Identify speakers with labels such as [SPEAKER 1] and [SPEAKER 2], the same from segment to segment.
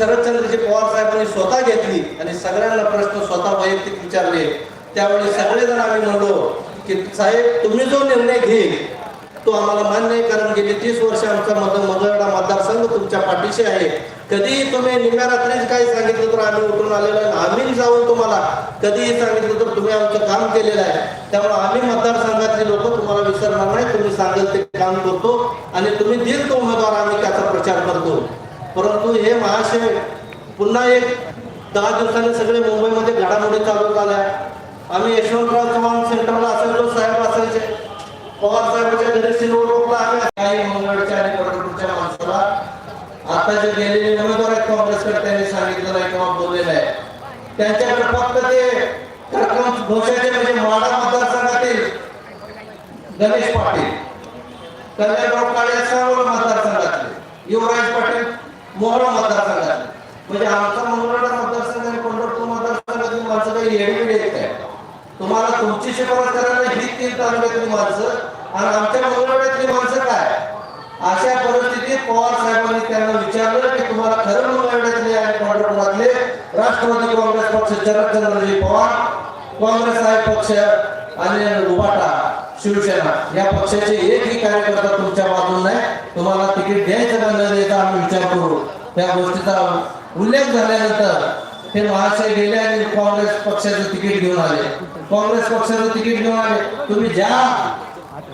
[SPEAKER 1] शरदचंद्रजी पवार साहेबांनी स्वतः घेतली आणि सगळ्यांना प्रश्न स्वतः वैयक्तिक विचारले. त्यावेळी सगळेजण आम्ही म्हणलो की साहेब तुम्ही जो निर्णय घेईल तो आम्हाला मान्य आहे कारण गेली तीस वर्ष आमचा मत मंगळवेढा मतदारसंघ तुमच्या पाठीशी आहे. कधीही तुम्ही निम्या रात्रीच काही सांगितलं तर आम्ही उठून आलेलो आहे. आम्ही जाऊन तुम्हाला कधीही सांगितलं तर तुम्ही आमचं काम केलेलं आहे. त्यामुळे आम्ही मतदारसंघातले लोक तुम्हाला विसरणार नाही. तुम्ही सांगेल ते काम करतो आणि तुम्ही दीर्घ तो उमेदवार आम्ही त्याचा प्रचार करतो. परंतु हे महाशय पुन्हा एक दहा दिवसांनी सगळे मुंबईमध्ये घडामोडी चालू झाल्या. आम्ही यशवंतराव चव्हाण सेंटरला असायचो साहेब असायचे. पवार साहेबांच्या घरी सिल्वरला आम्ही काही मंगळच्या आणि पंढरपूरच्या माणसाला. आता जे गेलेले उमेदवार आहेत काँग्रेसकडे सांगितलेलं आहे किंवा बोललेलं आहे. त्यांच्याकडे फक्त ते रक्कम घोषाचे म्हणजे माडा मतदारसंघातील गणेश पाटील कल्याणराव काळे सर्व मतदारसंघातले. युवराज पाटील मोहरा मतदारसंघातले म्हणजे आमचा मंगळवार मतदारसंघ आणि पंढरपूर मतदारसंघातील माणसं काही येडबिड येत आहे तुम्हाला तुमची शिफारस करायला ही तीन तालुक्यातली माणसं. आणि आमच्या मंगळवाड्यातली माणसं काय? अशा परिस्थितीत पवार साहेबांनी त्यांना विचारलं की तुम्हाला खरं मंगळवाड्यातले आणि पंढरपुरातले राष्ट्रवादी काँग्रेस पक्ष शरदचंद्रजी पवार काँग्रेस आहे पक्ष आणि उभाटा. शिवसेना. या पक्षाचे एकही कार्यकर्ता तुमच्या बाजून नाही. तुम्हाला तिकीट द्यायचं का न द्यायचं आम्ही विचार करू. त्या गोष्टीचा उल्लेख झाल्यानंतर हे महाशय गेले आणि काँग्रेस पक्षाचं तिकीट घेऊन आले. काँग्रेस पक्षाचं तिकीट घेऊन आले. तुम्ही ज्या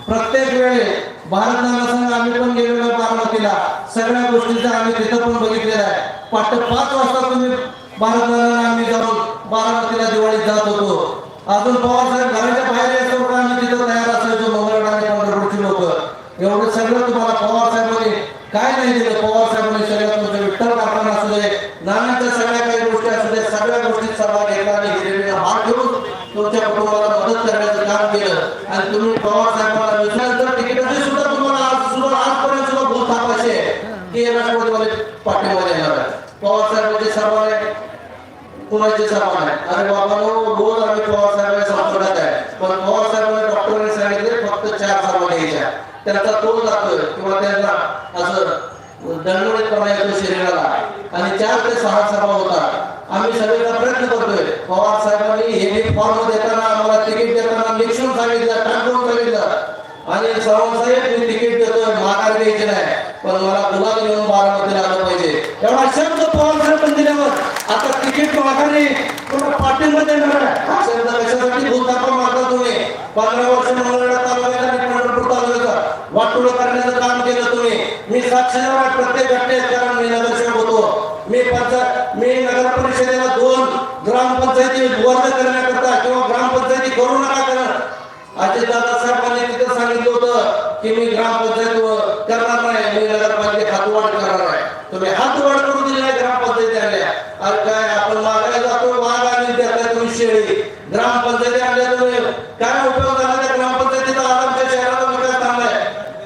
[SPEAKER 1] प्रत्येक वेळे भारत नानासंघ आम्ही पण गेलेलो बारामतीला सगळ्या गोष्टीचा आम्ही तिथं पण बघितलेलं आहे. पाठ पाच वाजता तुम्ही भारत आम्ही जाऊन बारामतीला दिवाळीत जात होतो. अजून पवार साहेब घराच्या बाहेर यायचं पण तिथं तयार असायचो मंगळवार आणि पंढरपूरची लोक. एवढं सगळं तुम्हाला पवार साहेबांनी काय नाही दिलं. पवार साहेबांनी सगळ्यात तुमचं विठ्ठल कारखाना असू दे नानांच्या सगळ्या काही गोष्टी असू दे सगळ्या गोष्टीत सभा घेतला आणि हिरवीने हात घेऊन तुमच्या कुटुंबाला मदत करण्याचं काम केलं. आणि तुम्ही पवार साहेबांना विचारलं तिकिटाची सुद्धा तुम्हाला आज सुद्धा आजपर्यंत सुद्धा भूत थापायचे की हे पाठिंबा देणार आहे. पवार साहेबांचे सर्वांना कुणाचे समान आहे? अरे बाबा रोज आम्ही पवार साहेबांच्या संपर्कात आहे. पण पवार साहेबांना डॉक्टरांनी सांगितले फक्त चार सभा घ्यायच्या त्याचा तोल जातोय किंवा त्यांना असं दणदणीतपणा येतो शरीराला आणि चार ते सहा सभा होतात. आम्ही सगळ्यांना प्रयत्न करतोय. पवार साहेबांनी हे फॉर्म देताना आम्हाला तिकीट देताना लिखून सांगितलं टाकून सांगितलं. आणि सर्व साहेब मी तिकीट देतोय माघार घ्यायची नाही. पण मला गुलाब घेऊन बारामतीला आलं पाहिजे. एवढा शब्द तिकीट माघारी पुन्हा पाठिंबा देणार आहे. हा शब्द कशासाठी तुम्ही? पंधरा वर्ष मंगळवेढा तालुक्यात आणि पंढरपूर तालुक्यात वाटोळ करण्याचं काम केलं तुम्ही. मी साक्षीदार प्रत्येक घटनेत कारण मी नगरसेवक होतो. मी पंचायत मी नगर परिषदेला दोन ग्रामपंचायती वर्ग करण्याकरता किंवा ग्रामपंचायती करू नका करा अजित दादा साहेबांनी तिथं सांगितलं होतं की मी ग्रामपंचायत करणार नाही. मी नगरपालिकेत हातवाढ करणार आहे तुम्ही हातवाढ करून दिली नाही ग्रामपंचायती आल्या अरे काय? वेळी ग्रामपंचायती आणल्या काय उपयोग झाला त्या ग्रामपंचायतीचा? आज आमच्या शहराचा विकास थांबलाय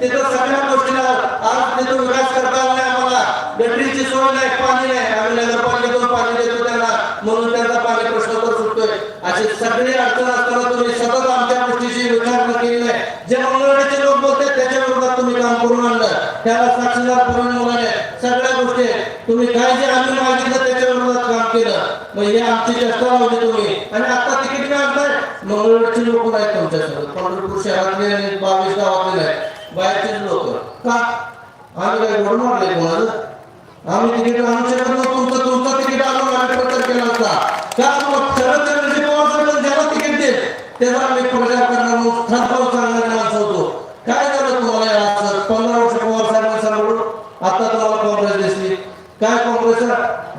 [SPEAKER 1] तिथं सगळ्या गोष्टीला आज तिथं विकास करता आला नाही आम्हाला. गटरीची सोय नाही पाणी नाही. आम्ही नगरपालिकेतून पाणी देतो त्यांना. म्हणून त्यांचा पाणी प्रश्न तर सुटतोय. अशी सगळी अडचण असताना तुम्ही सतत आमच्या गोष्टीची विचारणा केली नाही जे मंगळवारचे लोक बोलतात त्याच्या विरोधात तुम्ही काम करून आणलं त्याला साक्षीदार करून मुलाने सगळ्या गोष्टी तुम्ही काय जे आम्ही मागितलं त्याच्या विरोधात काम केलं मग हे आमची चेष्टा लावली तुम्ही. आणि आता तिकीट काय आणताय मंगळवारचे लोक नाहीत तुमच्यासोबत पंढरपूर शहरातले आणि बावीस गावातले नाही बाहेरचे लोक. का? आम्ही काय घडून मारले कोणाला आम्ही तिकीट आणू शकत नव्हतो. तुमचं तुमचं तिकीट आणून आम्ही प्रचार केला होता. का? मग शरदचंद्रजी म्हणजे पवार साहेब ज्याला तिकीट देत त्याचा आम्ही प्रचार करणार मग ठरकावून सांगणारे माणसं होतो. काय झालं तुम्हाला या असं? पंधरा वर्ष पवार साहेबांनी सांभाळून आता तुम्हाला काँग्रेस दिसली. काय काँग्रेस?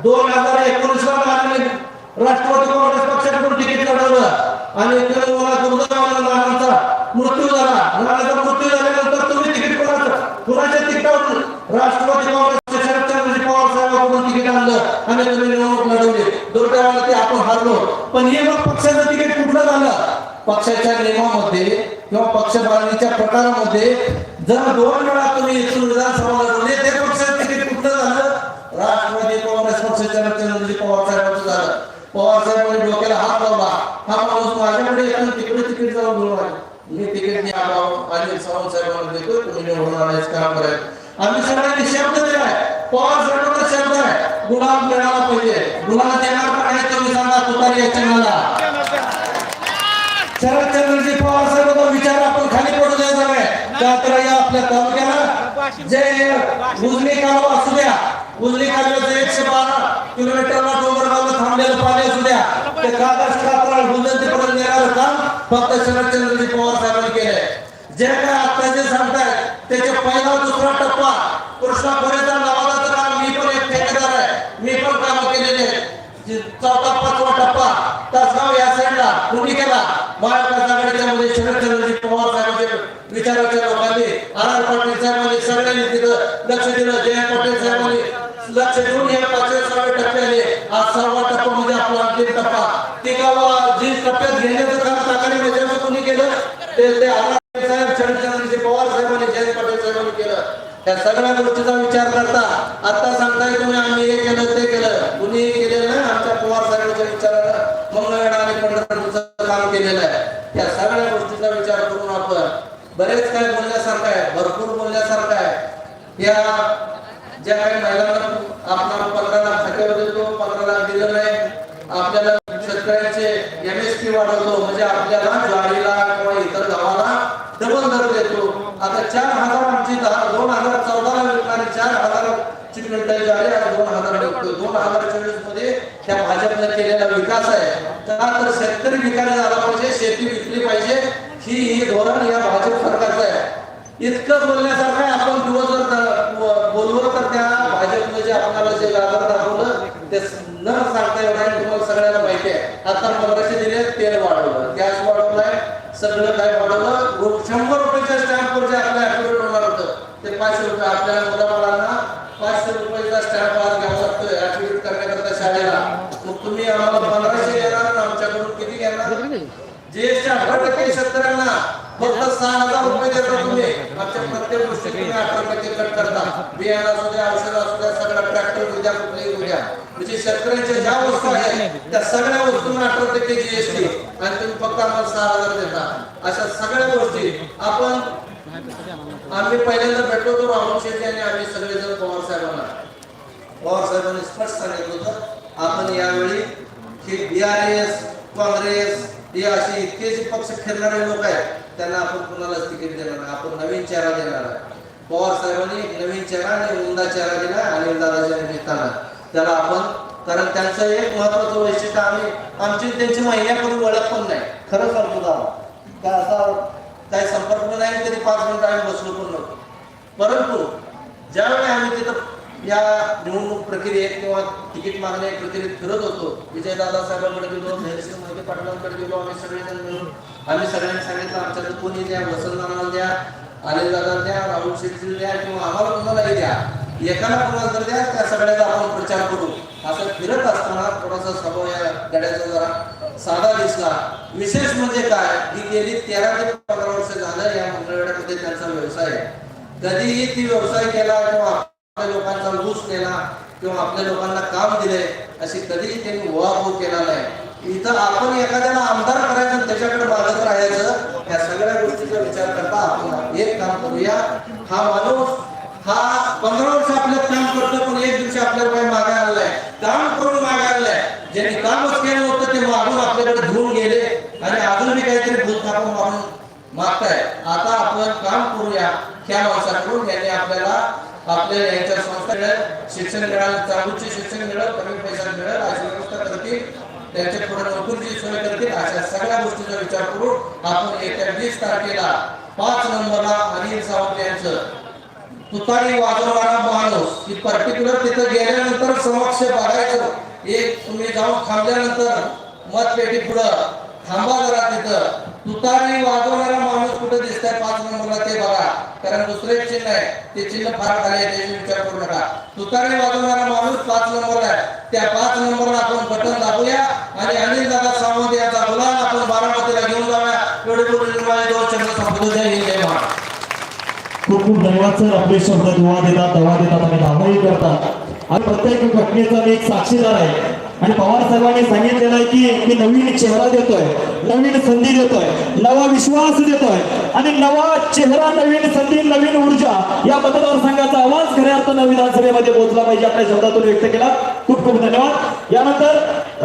[SPEAKER 1] दोन हजार एकोणीस राष्ट्रवादी काँग्रेस पक्षाकडून तिकीट लढवलं आणि त्याला मृत्यू झाला. नानाचा मृत्यू झाल्यानंतर तुम्ही तिकीट कोणाचं? कुणाच्या तिकिटावरून? राष्ट्रवादी काँग्रेस शरद चंद्रजी पवार साहेबांकडून तिकीट आणलं आणि तुम्ही निवडणूक लढवली. दुर्दैवाला ते आपण हारलो. पण हे मग पक्षाचं तिकीट कुठलं झालं? पक्षाच्या नियमामध्ये किंवा पक्ष बांधणीच्या प्रकारामध्ये जर दोन वेळा तुम्ही इथून विधानसभा लढवले ते पक्षाचं तिकीट कुठलं झालं? राष्ट्रवादी काँग्रेस पक्षाच्या शरदचंद्रजी पवार साहेब पवार साहेबांनी डोक्याला हात लावला. हा माणूस माझ्याकडे येतो तिकडे तिकीट जाऊन घेऊन आले मी तिकीट नाही आलो आणि सावंत साहेबांना देतो तुम्ही निवडून आणायचं काम करायचं? आम्ही सगळ्यांनी शब्द दिलाय पवार साहेबांचा शब्द आहे. गुलाब मिळाला पाहिजे. गुलाब देणार का आहे तुम्ही सांगा तुतारी या चिन्हाला शरदचंद्रजी पवार साहेब विचार आपण खाली पडू द्यायचा नाही का तर या आपल्या तालुक्याला. जे उजनी कालवा असू द्या. उजनी कालव्याचं एकशे बारा किलोमीटरला डोंगरगावला थांबलेलं पाणी असू द्या. ते कागद कातराळ गुंजंतीपर्यंत नेणारं काम फक्त शरदचंद्रजी पवार साहेबांनी केलंय. जे काय आता जे सांगतायत त्याचे पहिला दुसरा टप्पा. कृष्णा खोरेचा नावाचा काम मी पण एक ठेकेदार आहे. मी पण कामं केलेली आहेत. चौथा पाचवा टप्पा तासगाव या साईडला कुणी केला महाराष्ट्र आघाडीच्या मध्ये शरद चंद्रजी पवार साहेबांचे विचाराच्या लोकांनी आर आर पाटील साहेबांनी सगळ्यांनी तिथं लक्ष दिलं. जया पाटील साहेबांनी लक्ष देऊन हे पाचवे सहावे टप्पे आले आज सहावा टप्पा म्हणजे आपला अंतिम टप्पा. ते गावा जी टप्प्यात घेण्याचं काम ताकाने म्हणजे कोणी केलं? ते ते आर आर साहेब शरद चंद्रजी पवार साहेबांनी जयंत पाटील साहेबांनी केलं. त्या सगळ्या गोष्टीचा विचार करता आता सांगताय तुम्ही आम्ही हे केलं ते केलं. कुणी केलेलं नाही आमच्या पवार साहेबांच्या विचारानं मंगळवेढा आणि पंढरपूरचं काम केलेलं आहे. या सगळ्या गोष्टीचा विचार करून आपण बरेच काय बोलण्यासारखं आहे भरपूर बोलण्यासारखं आहे. या ज्या काही महिलांना आपला पंधरा लाख खात्यावर देतो पंधरा लाख दिलेला आहे. आपल्याला शेतकऱ्यांचे एम एस पी वाढवतो म्हणजे आपल्याला ज्वारीला किंवा इतर गव्हाला डबल दर देतो आता चार आजची दहा दोन हजार चौदाला विकणारे चार हजार ची क्विंटल आज दोन हजार दोन हजार चोवीसमध्ये त्या भाजपने केलेला विकास आहे. का तर शेतकरी विकास झाला पाहिजे शेती विकली पाहिजे ही ही धोरण या भाजप सरकारचं आहे. इतकं बोलण्यासारखं आपण दिवसभर बोलवलं तर त्या भाजपने जे आपल्याला जे आधार दाखवलं ते न सांगता येणार तुम्हाला सगळ्यांना माहिती आहे. आता पंधराशे दिले तेल वाढवलं. गॅस वाढवलाय सगळं काय वाढवलं? शंभर रुपयाच्या स्टॅम्पवर जे आपलं ऍक्टिव्हेट होणार होतं ते पाचशे रुपये आपल्या मुलाबाळांना पाचशे रुपयाचा स्टॅम्प आज घ्यावा लागतोय ऍक्टिव्हेट करण्याकरता शाळेला. मग तुम्ही आम्हाला पंधराशे घेणार आमच्याकडून किती घेणार? जीएसटी अठरा टक्के शेतकऱ्यांना फक्त सहा हजार रुपये देता तुम्ही. आमच्या प्रत्येक गोष्टी तुम्ही अठरा टक्के कट करता. बियाणं असू द्या औषध असू द्या सगळा ट्रॅक्टर उद्या कुठलेही उद्या म्हणजे शेतकऱ्यांच्या ज्या वस्तू आहेत त्या सगळ्या वस्तूंना अठरा टक्के जीएसटी आणि तुम्ही फक्त आम्हाला सहा हजार देता. अशा सगळ्या गोष्टी आपण आम्ही पहिल्यांदा भेटलो होतो राहुल शेट्टी आणि आम्ही सगळेजण पवार साहेबांना. पवार साहेबांनी स्पष्ट सांगितलं होतं आपण यावेळी हे बीआरएस काँग्रेस हे असे इतके जे पक्ष फिरणारे लोक आहेत त्यांना आपण कुणालाच तिकीट देणार नाही आपण नवीन चेहरा देणार आहे पवार साहेबांनी एक नवीन चेहरा आणि उमदा चेहरा दिला आणि दादाच्या निमित्तानं त्याला आपण कारण त्यांचं एक महत्वाचं वैशिष्ट्य आम्ही आमची त्यांची महिन्यापूर्वी ओळख पण नाही. खरं सांगतो दादा काय असा काही संपर्क नाही तरी पाच मिनिटं आम्ही बसलो पण नव्हतो. परंतु ज्यावेळी आम्ही तिथं या निवडणूक प्रक्रियेत किंवा तिकीट मागण्या प्रक्रियेत फिरत होतो विजय दादा साहेबांकडे गेलो धैर्यसिंग मोहिते पाटलांकडे गेलो आम्ही सगळेजण मिळून आम्ही सगळ्यांनी सांगितलं आमच्याकडे कोणी द्या वसंतरावला द्या अनिल दादा द्या राहुल शेट्टी द्या किंवा आम्हाला कोणालाही द्या एकाला कोणाला तर द्या त्या सगळ्याचा आपण प्रचार करू. असं फिरत असताना थोडासा स्वभाव या गड्याचा जरा साधा दिसला. विशेष म्हणजे काय? ही गेली तेरा ते पंधरा वर्ष झालं या मंगळवेढ्यामध्ये त्यांचा व्यवसाय. आहे कधीही ती व्यवसाय केला किंवा आपल्या लोकांचा ऊस केला किंवा आपल्या लोकांना काम दिले अशी कधीही त्यांनी उहापोह केला नाही. इथं आपण एखाद्याला आमदार करायचं आणि त्याच्याकडे मागत राहायचं या सगळ्या गोष्टीचा विचार करता आपण एक काम करूया. हा माणूस हा पंधरा वर्ष आपल्यात काम करतो पण एक दिवशी आपल्याला काही मागायला आलाय काम करून मागायला आलाय ज्यांनी कामच केलं होतं ते मागून आपल्याकडे घेऊन गेले. आणि अजून मी काहीतरी भूत मागून मागताय. आता आपण काम करूया. ह्या माणसाकडून यांनी आपल्याला आपल्या यांच्या संस्था शिक्षण मिळालं चालूचे शिक्षण मिळेल कमी पैशात मिळेल अशी व्यवस्था करतील त्यांच्या पुढे नोकरीची सोय करतील. अशा सगळ्या गोष्टीचा विचार करून आपण येत्या वीस तारखेला पाच नंबरला अनिल सावंत यांचं तुतारी वाजवणारा माणूस की पर्टिक्युलर तिथं गेल्यानंतर समक्ष बघायचं. एक तुम्ही जाऊन थांबल्यानंतर मतपेटी पुढं. थांबा जरा तिथं. तुतारी वाजवणारा माणूस कुठे दिसतोय? पाच नंबरला ते बघा. कारण दुसरे चिन्ह आहे. ते चिन्ह फार खाली आहे. त्याची विचार करू नका. तुतारी वाजवणारा माणूस पाच नंबरला आहे. त्या पाच नंबरला आपण बटन दाबूया आणि अनिल दादा सावंत यांचा गुलाम आपण बारामतीला घेऊन जाऊया. एवढे बोलून माझे दोन चंद्र संपतो जय हिंद जय महाराज
[SPEAKER 2] खूप खूप धन्यवाद सर आपले शब्द दुवा देतात दवा देतात आणि धावाही करतात. आणि प्रत्येक घटनेचा मी एक साक्षीदार आहे.
[SPEAKER 3] आणि पवार साहेबांनी सांगितलेलं आहे की मी नवीन चेहरा देतोय नवीन संधी देतोय नवा विश्वास देतोय आणि नवा चेहरा नवीन संधी नवीन ऊर्जा या मतदारसंघाचा आवाज खऱ्या अर्थानं विधानसभेमध्ये पोहोचला पाहिजे आपल्या शब्दातून व्यक्त केला. खूप खूप धन्यवाद. यानंतर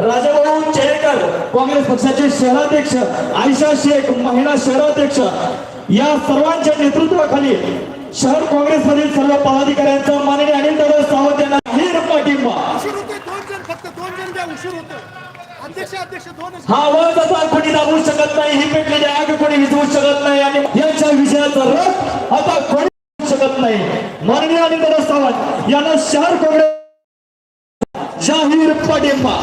[SPEAKER 3] राजाभाऊ चेरेकर काँग्रेस पक्षाचे शहराध्यक्ष आयशा शेख महिला शहराध्यक्ष या सर्वांच्या नेतृत्वाखाली शहर काँग्रेसमधील सर्व पदाधिकाऱ्यांचा माननीय अनिल दादा सावंत यांना जाहीर पाठिंबा. हा आवाज आता कोणी दाबू शकत नाही ही पेटलेली आग कोणी विझवू शकत नाही आणि यांच्या विजयाचा रथ आता कोणी शकत नाही. माननीय अनिल दादा सावंत यांना शहर काँग्रेस जाहीर पाठिंबा.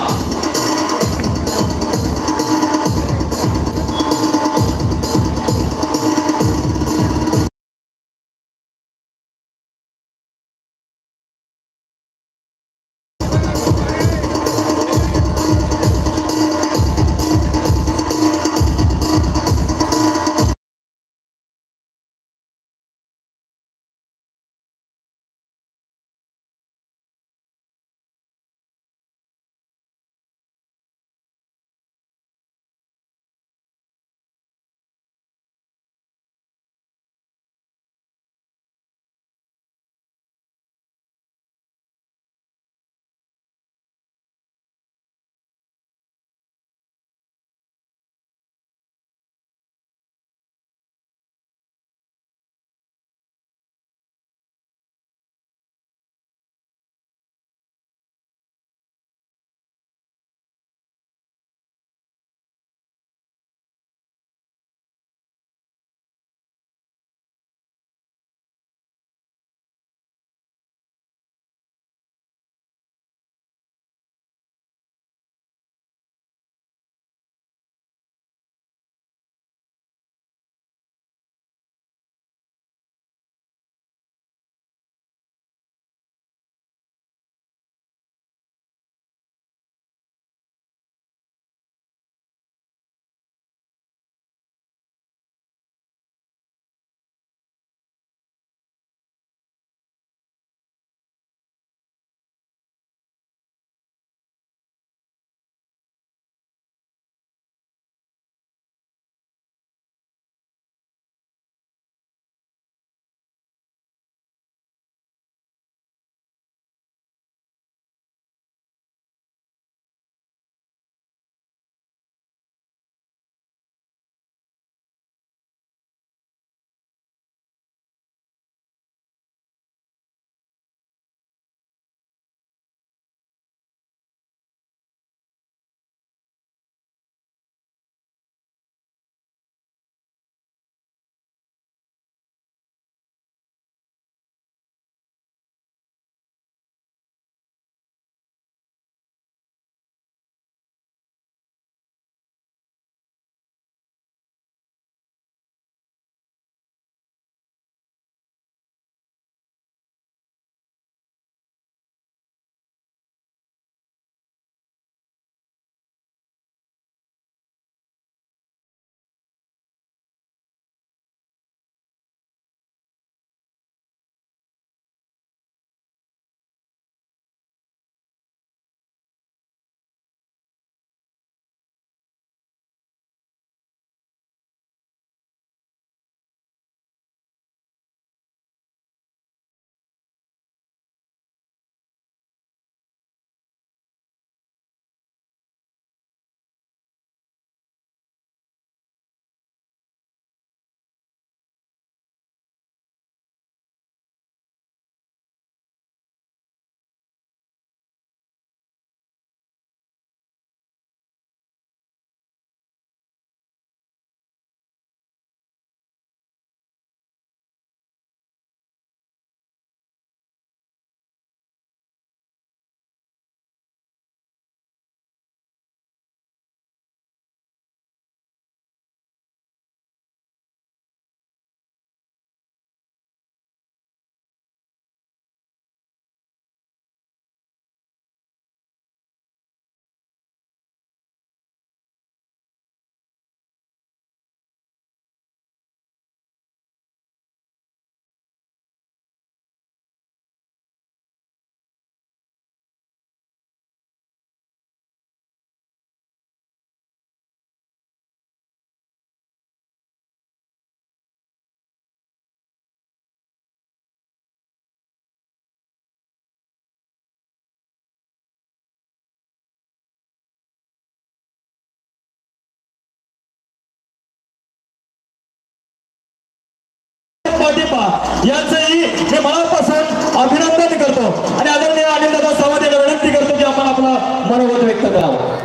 [SPEAKER 3] पाठिंबा यांचंही मी मनापासून अभिनंदन करतो. आणि आदरणीय अनिलदादा सावंत यांना विनंती करतो की आपण आपला मनोगत व्यक्त करावं.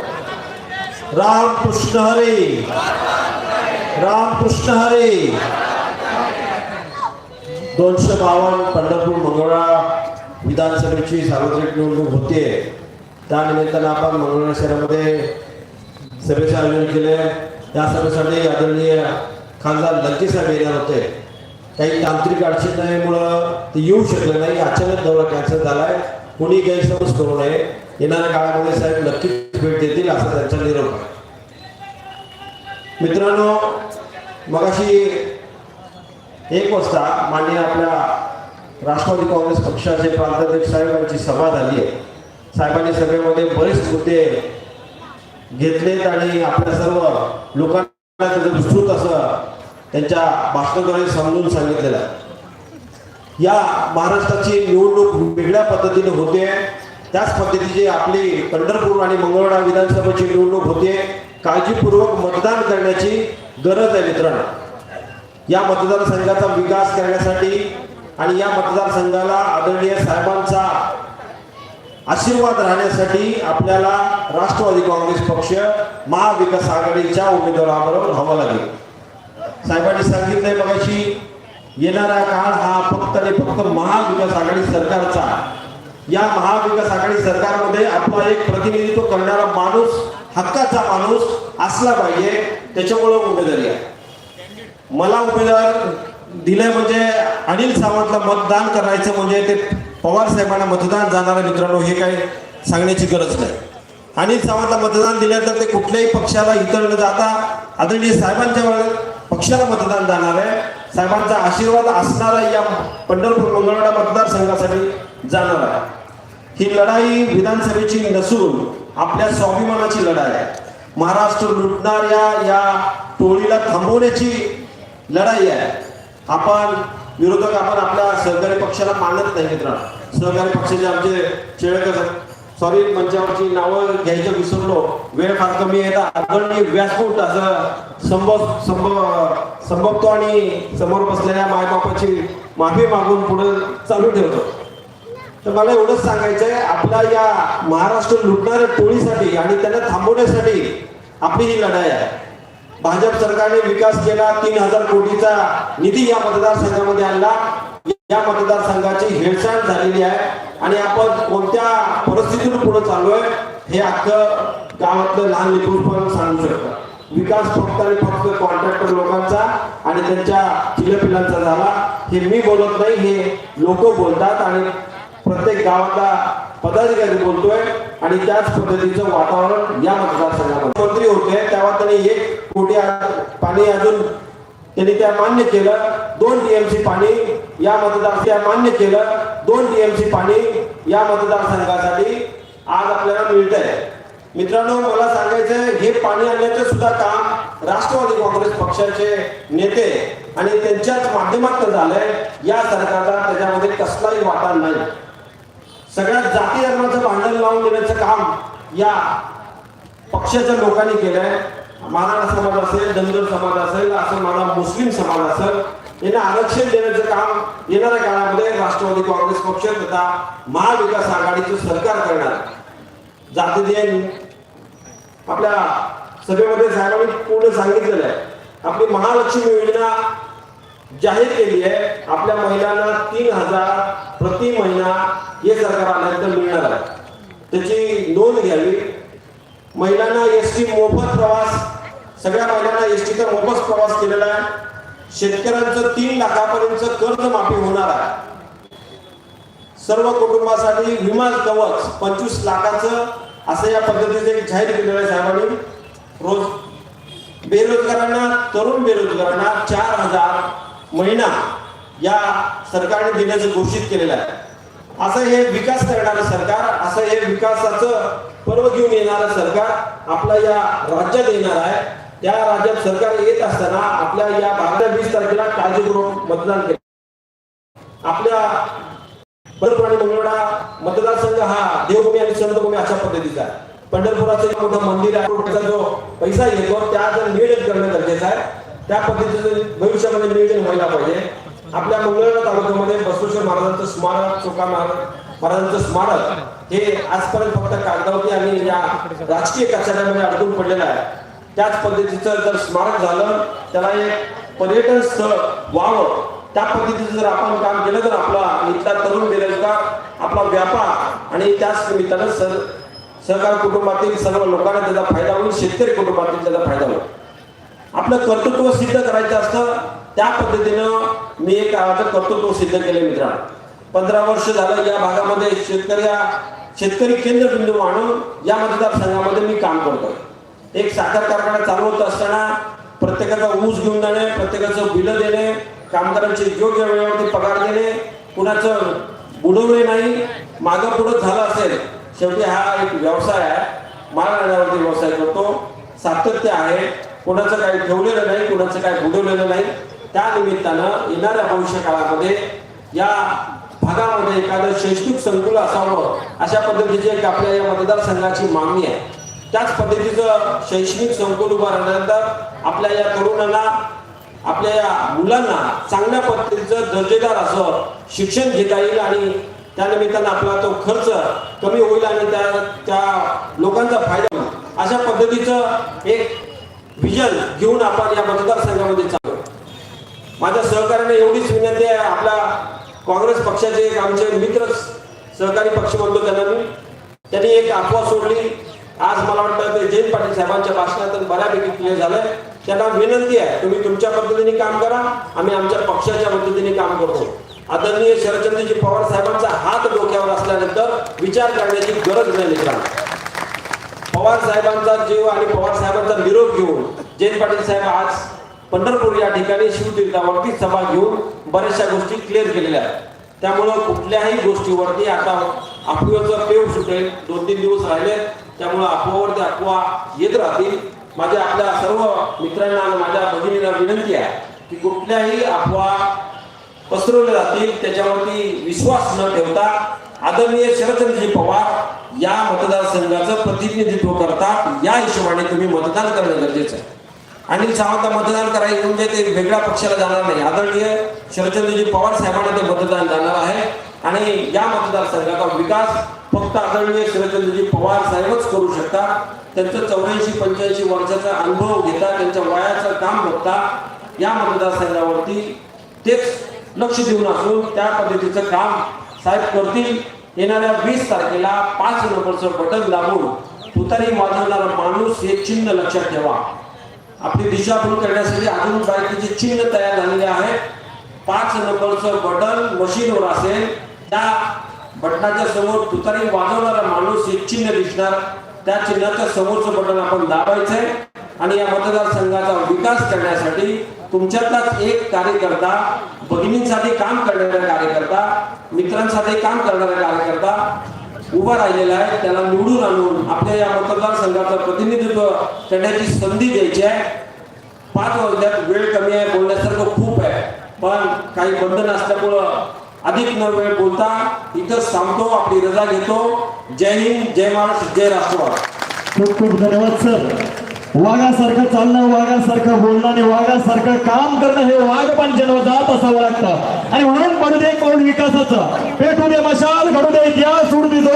[SPEAKER 4] राम कृष्ण हरी. राम कृष्ण दोनशे बावन्न पंढरपूर मंगळा विधानसभेची सार्वत्रिक निवडणूक होते त्यानिमित्तानं आपण मंगळवेढा शहरामध्ये सभेचे आयोजन केले या सभेसाठी आदरणीय खासदार लंकी साहेब येणार होते. काही तांत्रिक अडचणीमुळं ते येऊ शकलं नाही. अचानक दौरा कॅन्सल झालाय. कोणी गैरसमज करू नये. येणाऱ्या काळामध्ये साहेब नक्कीच भेट देतील असा त्यांचा निरोप आहे. मित्रांनो मगाशी एक वाजता माननीय आपल्या राष्ट्रवादी काँग्रेस पक्षाचे प्रांताध्यक्ष साहेबांची सभा झाली आहे. साहेबांनी सभेमध्ये बरेच मुद्दे घेतलेत आणि आपल्या सर्व लोकांना त्याचं विस्तृत असं त्यांच्या भाषणाद्वारे समजून सांगितलेलं आहे. या महाराष्ट्राची निवडणूक वेगळ्या पद्धतीने होते. त्याच पद्धतीची आपली पंढरपूर आणि मंगळवाडा विधानसभेची निवडणूक होते. काळजीपूर्वक मतदान करण्याची गरज आहे मित्रांनो. या मतदारसंघाचा विकास करण्यासाठी आणि या मतदारसंघाला आदरणीय साहेबांचा आशीर्वाद राहण्यासाठी आपल्याला राष्ट्रवादी काँग्रेस पक्ष महाविकास आघाडीच्या उमेदवाराबरोबर व्हावं लागेल. साहेबांनी सांगितलंय मगाशी येणारा काळ हा फक्त आणि फक्त महाविकास आघाडी सरकारचा. या महाविकास आघाडी सरकारमध्ये आपला एक प्रतिनिधित्व करणारा माणूस हक्काचा माणूस असला पाहिजे त्याच्यामुळं उमेदवारी आहे. मला उमेदवार दिलंय म्हणजे अनिल सावंतला मतदान करायचं म्हणजे ते पवार साहेबांना मतदान जाणाऱ्या मित्रांनो हे काही सांगण्याची गरज नाही. अनिल सावंतला मतदान दिल्यानंतर ते कुठल्याही पक्षाला इतर न जाता आदरणीय साहेबांच्या पक्षाला मतदान जाणार आहे. साहेबांचा आशीर्वाद असणारा या पंढरपूर मंगळवाडा मतदारसंघासाठी जाणार आहे. ही लढाई विधानसभेची नसून आपल्या स्वाभिमानाची लढाई आहे. महाराष्ट्र लुटणाऱ्या या टोळीला थांबवण्याची लढाई आहे. आपण विरोधक आपण आपल्या सहकारी पक्षाला मानत नाही मित्रांनो. सहकारी पक्षाचे आमचे चेळकर सॉरी मंचावरची नावं घ्यायचं विसरलो. वेळ फार कमी आहे. आदरणीय व्यासपीठ असं संभव संभव संभवतो आणि समोर बसलेल्या मायबापाची माफी मागून पुढे चालू ठेवतो. तर मला एवढंच सांगायचं आहे आपल्या या महाराष्ट्र लुटणाऱ्या टोळीसाठी आणि त्यांना थांबवण्यासाठी आपली ही लढाई आहे. भाजप सरकारने विकास केला तीन हजार कोटीचा निधी या मतदारसंघामध्ये आणला. या मतदारसंघाची हेळसांड झालेली आहे आणि आपण कोणत्या परिस्थितीतून पुढे चाललोय हे अख्खं गावातलं लहान लेकरू पण सांगू शकतं विकास फक्त आणि फक्त कॉन्ट्रॅक्टर लोकांचा आणि त्यांच्या पिल्लांचा झाला. हे मी बोलत नाही हे लोक बोलतात आणि प्रत्येक गावातला पदाधिकारी बोलतोय आणि त्याच पद्धतीचं वातावरण या मतदारसंघामध्ये. मंत्री होते तेव्हा त्यांनी एक कोटी पाणी अजून त्यांनी त्या मान्य केलं दोन टीएमसी पाणी या मतदार त्या मान्य केलं दोन टीएमसी पाणी या मतदारसंघासाठी आज आपल्याला मिळत आहे मित्रांनो मला सांगायचं हे पाणी आणण्याचं सुद्धा काम राष्ट्रवादी काँग्रेस पक्षाचे नेते आणि त्यांच्याच माध्यमातून झालंय. या सरकारचा त्याच्यामध्ये कसलाही वाटा नाही. सगळ्यात जाती धर्माचं भांडण लावून देण्याचं काम या पक्षाच्या लोकांनी केलंय. मराठा समाज असेल धनगर समाज असेल असं मला मुस्लिम समाज असेल यांना आरक्षण देण्याचं काम येणाऱ्या काळामध्ये राष्ट्रवादी काँग्रेस पक्ष तथा महाविकास आघाडीचं सरकार करणार. जातीय आपल्या सभेमध्ये साहेबांनी पूर्ण सांगितलेलं आहे. आपली महालक्ष्मी योजना जाहीर केली आहे. आपल्या महिलांना तीन हजार प्रति महिना हे सरकार आल्यानंतर मिळणार आहे. त्याची नोंद घ्यावी. महिलांना एस टी मोफत प्रवास सगळ्या महिलांना एसटीचा मोफत प्रवास केलेला आहे. शेतकऱ्यांचं तीन लाखापर्यंत कर्ज माफी होणार आहे. सर्व कुटुंबासाठी विमा कवच पंचवीस लाखाचं असं या पद्धतीचं एक जाहीर केलेलं आहे साहेबांनी. रोज बेरोजगारांना तरुण बेरोजगारांना चार हजार महिना या सरकारने देण्याचं घोषित केलेलं आहे. असं हे विकास करणारं सरकार असं हे विकासाचं पर्व घेऊन येणारं सरकार आपला या राज्यात येणार आहे. त्या राज्यात सरकार येत असताना आपल्या या भागाच्या वीस तारखेला काळजीपूर्वक मतदान केलं. आपल्या पंढरपूर आणि मंगळवेढा मतदारसंघ हा देवभूमी आणि संतभूमी अशा पद्धतीचा आहे. पंढरपुराचं मोठं मंदिर आहे. जो पैसा येतो त्याचं नियोजन करणं गरजेचं आहे त्या पद्धतीचं भविष्यामध्ये नियोजन व्हायला पाहिजे. आपल्या मंगळवेढा तालुक्यामध्ये बसवेश्वर महाराजांचं स्मारक चोका महाराज महाराजांचं स्मारक हे आजपर्यंत फक्त कागदावरती आणि या राजकीय कचऱ्यामध्ये अडकून पडलेलं आहे. त्याच पद्धतीचं जर स्मारक झालं त्याला एक पर्यटन स्थळ व्हावं. त्या पद्धतीचं जर आपण काम केलं तर आपला इथला तरुण बेरोजगार आपला व्यापार आणि त्याच निमित्तानं सर सहकार कुटुंबातील सर्व लोकांना त्याचा फायदा होईल शेतकरी कुटुंबातील त्याचा फायदा होईल. आपलं कर्तृत्व सिद्ध करायचं असतं त्या पद्धतीनं मी एक कर्तृत्व सिद्ध केले मित्रांनो. पंधरा वर्ष झालं या भागामध्ये शेतकरी शेतकरी केंद्रबिंदू आणून या मतदारसंघामध्ये मी काम करतो एक साखर कारखाना चालू होत असताना प्रत्येकाचा ऊस घेऊन जाणे प्रत्येकाचं बिलं देणे कामगारांचे योग्य वेळेवरती पगार देणे कुणाचं बुडवणे नाही मागं पुढं झालं असेल शेवटी हा एक व्यवसाय आहे. माल व्यवसाय करतो. सातत्य आहे. कोणाचं काही ठेवलेलं नाही कोणाचं काय बुडवलेलं नाही. त्या निमित्तानं येणाऱ्या भविष्य काळामध्ये या भागामध्ये एखादं शैक्षणिक संकुल असावं अशा पद्धतीची एक आपल्या या मतदारसंघाची मागणी आहे. त्याच पद्धतीचं शैक्षणिक संकुल उभारल्यानंतर आपल्या या तरुणांना आपल्या या मुलांना चांगल्या पद्धतीचं दर्जेदार असं शिक्षण घेता येईल आणि त्यानिमित्तानं आपला तो खर्च कमी होईल आणि त्या त्या लोकांचा फायदा होईल. अशा पद्धतीचं एक विजन घेऊन आपण या मतदारसंघामध्ये चालू माझ्या सहकार्याने एवढीच विनंती आहे आपला काँग्रेस पक्षाचे एक आमचे मित्र सहकारी पक्ष म्हणतो त्यांना मी. त्यांनी एक अफवा सोडली. आज मला वाटतं ते जयंत पाटील साहेबांच्या भाषणातून बऱ्यापैकी क्लिअर झालंय. त्यांना विनंती आहे तुम्ही तुमच्या पद्धतीने काम करा आम्ही आमच्या पक्षाच्या पद्धतीने काम करतो. आदरणीय शरदचंद्रजी पवार साहेबांचा हात डोक्यावर असल्यानंतर विचार करण्याची गरज नाही मित्रांनो. पवार साहेबांचा जीव आणि पवार साहेबांचा निरोप घेऊन जयंत पाटील साहेब आज पंढरपूर या ठिकाणी शिवतीर्थावरती सभा घेऊन बऱ्याचशा गोष्टी क्लिअर केलेल्या आहेत. त्यामुळं कुठल्याही गोष्टीवरती आता अफवेचं पेव सुटेल दोन तीन दिवस राहिले त्यामुळं अफवावरती अफवा येत राहतील. माझ्या आपल्या सर्व मित्रांना आणि माझ्या भगिनीला विनंती आहे की कुठल्याही अफवा पसरवल्या जातील त्याच्यावरती विश्वास न ठेवता आदरणीय शरदचंद्रजी पवार या मतदारसंघाचं प्रतिनिधित्व करतात. या हिशोबाने तुम्ही मतदान करणं गरजेचं आहे. आणि सावंत मतदान करायला म्हणजे ते वेगळ्या पक्षाला जाणार नाही. आदरणीय शरदचंद्रजी पवार साहेबांना ते मतदान जाणार आहे. आणि या मतदारसंघाचा विकास फक्त आदरणीय शरदचंद्रजी पवार साहेबच करू शकतात त्यांचं चौऱ्याऐंशी पंच्याऐंशी वर्षाचा अनुभव घेता त्यांच्या वयाचं काम बघता या मतदारसंघावरती तेच लक्ष देऊन असून त्या पद्धतीचं काम साहेब करतील. येणाऱ्या वीस तारखेला पाच नंबरचं बटन दाबून तुतारी वाजवणारा माणूस हे चिन्ह लक्षात ठेवा. आपली दिशाभूल करण्यासाठी अजून बँकेचे चिन्ह तयार झालेले आहे पाच नंबरचं बटन मशीनवर असेल. त्या बटनाच्या समोर तुतारी वाजवणारा माणूस एक चिन्ह दिसणार. त्या चिन्हाच्या समोरचं बटन आपण दाबायचंय. आणि या मतदारसंघाचा विकास करण्यासाठी तुमच्यातलाच एक कार्यकर्ता भगिनींसाठी काम करणारा कार्यकर्ता मित्रांसाठी काम करणारा कार्यकर्ता उभा राहिलेला आहे. त्याला निवडून आणून आपल्या या मतदारसंघाचं प्रतिनिधित्व करण्याची संधी द्यायची आहे. पाच वर्षात वेळ कमी आहे बोलण्यासारखं खूप आहे. पण काही बंधन असल्यामुळं अधिक न वेळ बोलता इथंच थांबतो आपली रजा घेतो. जय हिंद जय महाराष्ट्र जय राष्ट्रवाद.
[SPEAKER 3] खूप खूप धन्यवाद सर वाघासारखं चालणं वाघासारखं बोलणं आणि वाघासारखं काम करणं हे वाघ पण जन्मजात असावं लागतं. आणि म्हणून पडू दे कोण विकासाचं. पेटू दे मशाल घडू दे इतिहास सोडू दे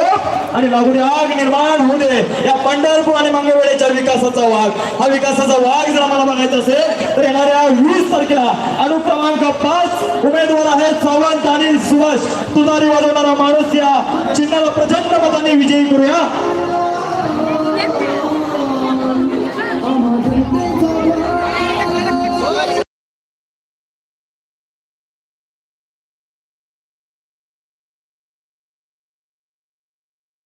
[SPEAKER 3] आणि लागू दे आग निर्माण होऊ दे. या पंढरपूर आणि मंगळवेळेच्या विकासाचा वाघ. हा विकासाचा वाघ जर आम्हाला बघायचा असेल तर येणाऱ्या वीस तारखेला अनुक्रमांक पाच उमेदवार आहेत सावंत आणि सुभाष तुझारी वाजवणारा माणूस या चिन्हाला प्रचंड मताने विजयी करूया.